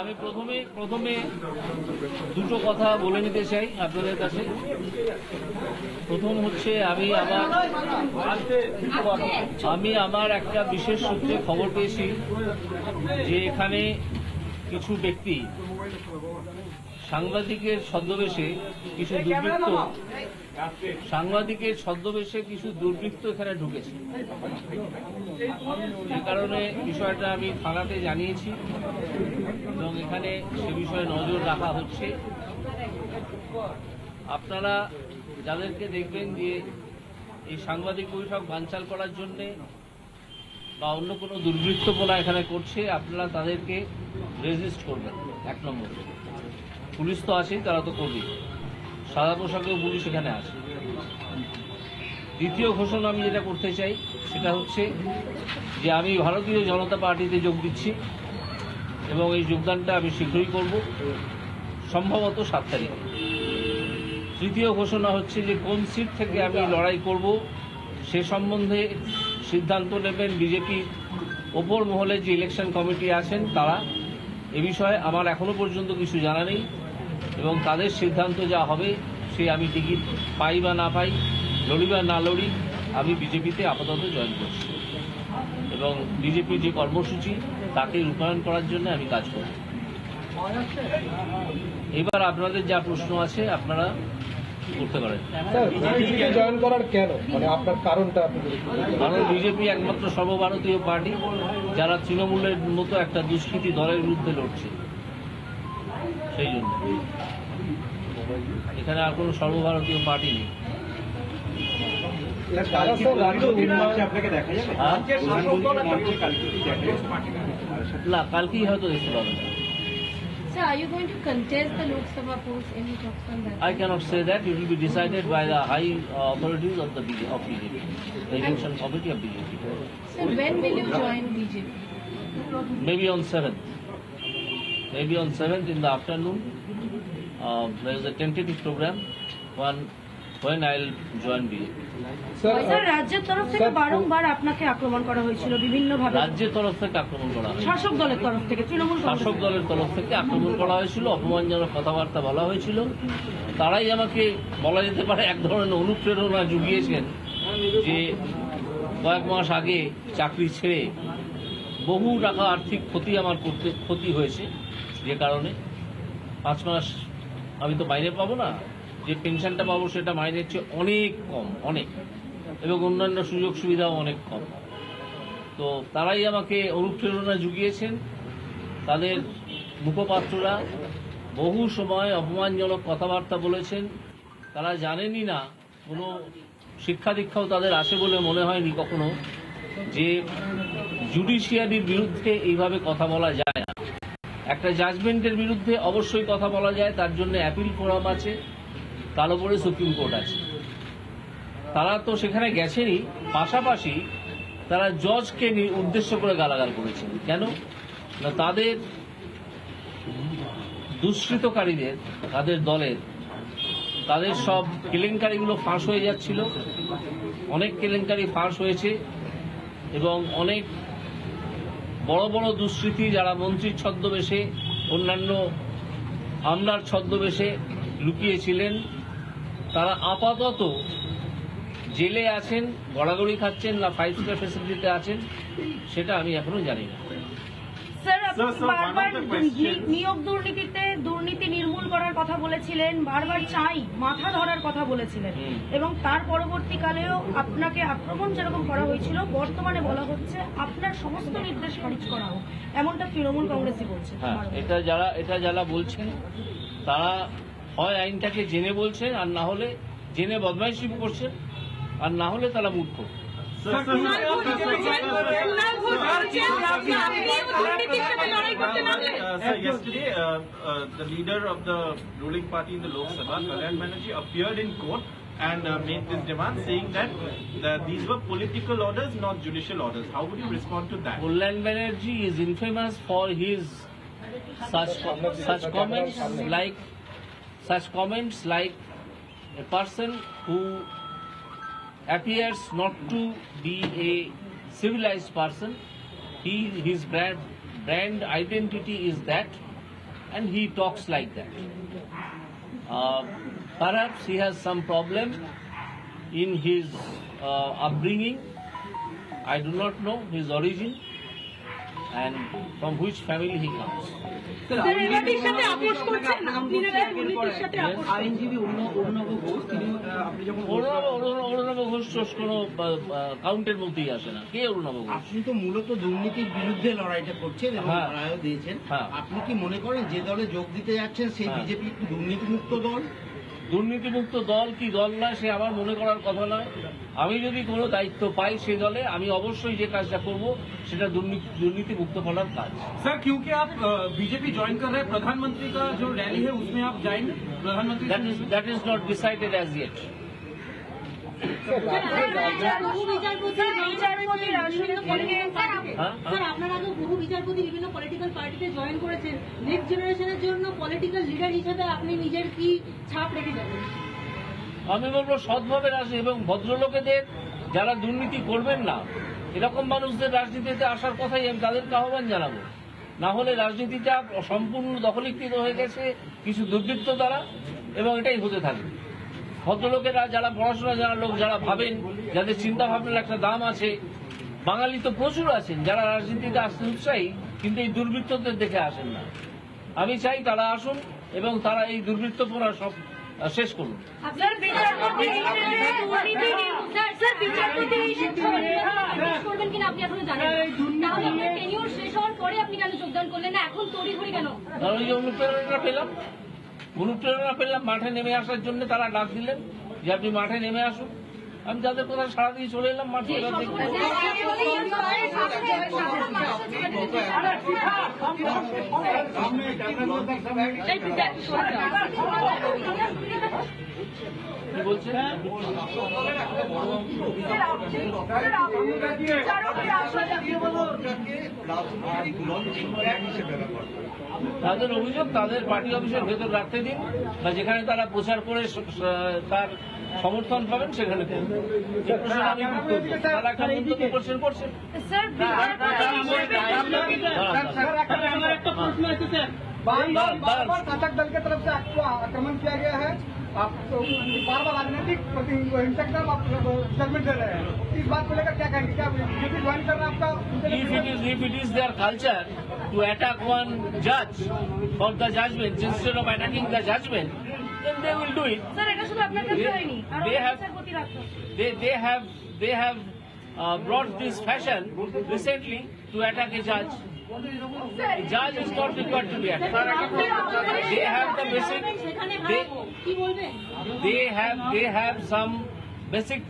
আমি প্রথমে প্রথমে দুটো কথা বলে নিতে চাই আপনাদের কাছে। প্রথম হচ্ছে আমি আমার আমি আমার একটা বিশেষ সূত্রে খবর পেয়েছি যে এখানে কিছু ব্যক্তি সাংবাদিকের ছদ্মবেশে কিছু দুর্বৃত্ত সাংবাদিকের ছদ্মবেশে কিছু দুর্বৃত্ত এখানে ঢুকেছে। এই কারণে বিষয়টা আমি থানাতে জানিয়েছি এবং এখানে সে বিষয়ে নজর রাখা হচ্ছে। আপনারা যাদেরকে দেখবেন যে এই সাংবাদিক বৈঠক বানচাল করার জন্যে বা অন্য কোনো দুর্বৃত্তপনা এখানে করছে আপনারা তাদেরকে রেজিস্ট করবেন। এক নম্বর। পুলিশ তো আছেই, তারা তো করবেই সাদা পোশাকেও পুলিশ এখানে আছে। দ্বিতীয় ঘোষণা আমি যেটা করতে চাই, সেটা হচ্ছে যে আমি ভারতীয় জনতা পার্টিতে যোগ দিচ্ছি এবং এই যোগদানটা আমি শীঘ্রই করব, সম্ভবত সাত তারিখে। তৃতীয় ঘোষণা হচ্ছে যে কোন সিট থেকে আমি লড়াই করব, সে সম্বন্ধে সিদ্ধান্ত নেবেন বিজেপি ওপর মহলে যে ইলেকশন কমিটি আছেন তারা। এ বিষয়ে আমার এখনও পর্যন্ত কিছু জানা নেই। এবং তাদের সিদ্ধান্ত যা হবে সে আমি টিকিট পাই বা না পাই লড়ি বা না লড়ি আমি বিজেপিতে আপাতত জয়েন করছি। এবং বিজেপির যে কর্মসূচি তাকে রূপায়ণ করার জন্য আমি কাজ করব। এবার আপনাদের যা প্রশ্ন আছে আপনারা করতে পারেন। জয়েন করার কেন? মানে আপনার কারণটা। কারণ বিজেপি একমাত্র সর্বভারতীয় পার্টি যারা তৃণমূলের মতো একটা দুষ্কৃতী দলের বিরুদ্ধে লড়ছে। সেই জন্য এখানে আর কোনো সর্বভারতীয় পার্টি নেই হ্যাঁ? না কালকেই হয়তো দেখতে পাবেন Sir, are you going to contest the Lok Sabha post? Any talks on that? I cannot say that. It will be decided by the high uh, authorities of the BJ, of BJP, the election committee of BJP. Sir, when will you join BJP? Maybe on 7th. Maybe on 7th in the afternoon. Uh, there is a tentative program one, when I'll join BJP. রাজ্যের তরফ থেকে বারংবার আপনাকে আক্রমণ করা হয়েছিল বিভিন্ন ভাবে রাজ্যের তরফ থেকে আক্রমণ করা শাসক দলের তরফ থেকে তৃণমূল শাসক দলের তরফ থেকে আক্রমণ করা হয়েছিল অপমানজনক কথাবার্তা বলা হয়েছিল তারাই আমাকে বলা যেতে পারে এক ধরনের অনুপ্রেরণা জুগিয়েছেন যে কয়েক মাস আগে চাকরি ছেড়ে বহু টাকা আর্থিক ক্ষতি আমার করতে ক্ষতি হয়েছে যে কারণে। পাঁচ মাস আমি তো মাইনে পাবো না। যে পেনশনটা পাবো সেটা মাইনের চেয়ে অনেক কম, অনেক। এবং অন্যান্য সুযোগ সুবিধাও অনেক কম। তো তারাই আমাকে অনুপ্রেরণা জুগিয়েছেন। তাদের মুখপাত্ররা বহু সময় অপমানজনক কথাবার্তা বলেছেন। তারা জানেনই না, কোনো শিক্ষা দীক্ষাও তাদের আছে বলে মনে হয়নি কখনো যে জুডিশিয়ারির বিরুদ্ধে এইভাবে কথা বলা যায় না। একটা জাজমেন্টের বিরুদ্ধে অবশ্যই কথা বলা যায়, তার জন্য অ্যাপিল ফোরাম আছে, তার উপরে সুপ্রিম কোর্ট আছে। তারা তো সেখানে গেছেনই, পাশাপাশি তারা জজকে উদ্দেশ্য করে গালাগাল করেছেন। কেন? না তাদের দুষ্কৃতকারীদের, তাদের দলের, তাদের সব কেলেঙ্কারিগুলো ফাঁস হয়ে যাচ্ছিল। অনেক কেলেঙ্কারি ফাঁস হয়েছে এবং অনেক বড় বড় দুষ্কৃতি যারা মন্ত্রীর ছদ্মবেশে, অন্যান্য আমলার ছদ্মবেশে লুকিয়েছিলেন, তারা আপাতত জেলে আছেন, গড়াগড়ি খাচ্ছেন না ফাইভ স্টার ফেসিলিটিতে আছেন, সেটা আমি এখনও জানি না স্যার আপনি Sir, sir, one of বারবার নিয়োগ দুর্নীতিতে দুর্নীতি নির্মূল করার কথা বলেছিলেন বারবার চাই মাথা ধরার কথা বলেছিলেন। এবং তার পরবর্তীকালেও আপনাকে আক্রমণ যেরকম করা হয়েছিল বর্তমানে বলা হচ্ছে আপনার সমস্ত নির্দেশ খারিজ করা হোক এমনটা তৃণমূল কংগ্রেসই বলছে। হ্যাঁ এটা যারা এটা যারা বলছেন তারা হয় আইনটাকে জেনে বলছেন আর না হলে জেনে বদমাইশি করছেন আর না হলে তারা মূর্খ। Yesterday, the leader of the ruling party in the Lok Sabha, Kalyan Banerjee, appeared in court and uh, made this demand, saying that that these were political orders, not judicial orders. How would you respond to that? Kullan Banerjee is infamous for his such such comments like such comments like a person who appears not to be a civilized person. He his brand brand identity is that, and he talks like that. Uh, perhaps he has some problem in his uh, upbringing. I do not know his origin and from which family he comes. Arunava Ghosh কোনো কাউন্টের মধ্যেই আসে না কে অরুণাভ ঘোষ আপনি তো মূলত দুর্নীতির বিরুদ্ধে লড়াইটা করছেন এবং হ্যাঁ। রায়ও দিয়েছেন হ্যাঁ। আপনি কি মনে করেন যে দলে যোগ দিতে যাচ্ছেন সেই হ্যাঁ। বিজেপি একটি দুর্নীতিমুক্ত দল দুর্নীতিমুক্ত দল কি দল নয় সে আমার মনে করার কথা নয় আমি যদি কোনো দায়িত্ব পাই সে দলে আমি অবশ্যই যে কাজটা করব সেটা দুর্নীতি দুর্নীতিমুক্ত করার কাজ सर क्योंकि आप बीजेपी ज्वाइन कर रहे हैं प्रधानमंत्री का जो रैली है उसमें आप जाएंगे प्रधानमंत्री that is that is not decided জেনারেশনের জন্য হিসেবে আমি বলব, সৎভাবে রাজনীতি এবং ভদ্রলোকেদের যারা দুর্নীতি করবেন না, এরকম মানুষদের রাজনীতিতে আসার কথাই আমি তাদেরকে আহ্বান জানাব। না হলে রাজনীতিটা সম্পূর্ণ দখলীকৃত হয়ে গেছে, কিছু দুর্বৃত্ত দ্বারা, এবং এটাই হতে থাকবে। ভদ্রলোকেরা যারা পড়াশোনা যারা লোক যারা ভাবেন যাদের চিন্তা ভাবনার একটা দাম আছে বাঙালি তো প্রচুর আছেন যারা রাজনীতিতে আসতে উৎসাহী কিন্তু এই দুর্বৃত্তদের দেখে আসেন না। আমি চাই তারা আসুন এবং তারা এই দুর্বৃত্তপনা সব আহ, শেষ করুন। স্যার বিচারপতি হিসেবে দুর্নীতি স্যার স্যার বিচারপতি হিসেবে আপোষ করবেন কিনা আপনি এখনও জানেন না। তাহলে আপনার টেনিওর শেষ হওয়ার পরে আপনি কেন যোগদান করলেন না? এখন তড়িঘড়ি কেন কারণ ওই যে অনুপ্রেরণা পেলাম। অনুপ্রেরণা পেলাম মাঠে নেমে আসার জন্য তারা ডাক দিলেন যে আপনি মাঠে নেমে আসুন। আমি যাদের কথা সারা দিয়ে চলে এলাম, মাঠে তাদের অভিযোগ, তাদের পার্টি অফিসের ভেতর রাখতে দিন, বা যেখানে তারা প্রচার করে তার সমর্থন পাবেন সেখানে করুন। এই প্রশ্ন আমি উত্তর দেব। তারা একটা মন্তব্য করছেন করছেন স্যার বিচারপতি হিসেবে बार बार बस, बार बस। बार शासक दल की तरफ से आपको आक्रमण किया गया है आप तो बार बार राजनीतिक प्रति हिंसक का आप जजमेंट दे रहे हैं इस बात को लेकर क्या कहेंगे क्या बीजेपी ज्वाइन करना आपका if it is if it is their culture to attack one judge for the judgment instead of attacking the judgment, then they will do it. Sir এটা শুধু আপনার কাছে হয়নি আর They have- বিচারপতি রাখতে They they have they have uh, brought this fashion recently to attack a judge. A judge is not required to be attacked. They have the basic. সেখানে They হারাবো। কি বলবেন they have they have some basic